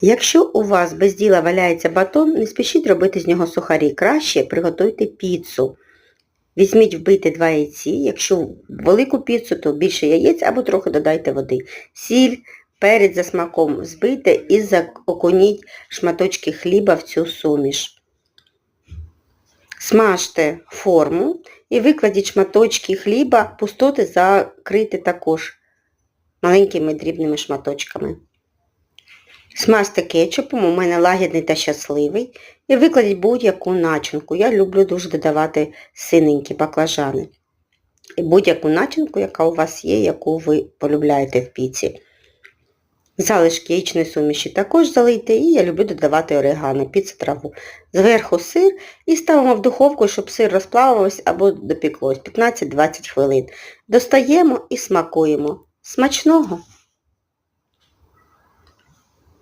Якщо у вас без діла валяється батон, не спішіть робити з нього сухарі. Краще приготуйте піцу. Візьміть вбити два яйці, якщо велику піцу, то більше яєць або трохи додайте води. Сіль, перець за смаком збийте і окуніть шматочки хліба в цю суміш. Смажте форму і викладіть шматочки хліба, пустоти закрити також маленькими дрібними шматочками. Смажте кетчупом, у мене лагідний та щасливий, і викладіть будь-яку начинку. Я люблю дуже додавати синенькі баклажани. І будь-яку начинку, яка у вас є, яку ви полюбляєте в піці. Залишки яєчної суміші також залийте, і я люблю додавати орегано, піцетраву. Зверху сир і ставимо в духовку, щоб сир розплавився або допіклось 15-20 хвилин. Достаємо і смакуємо. Смачного!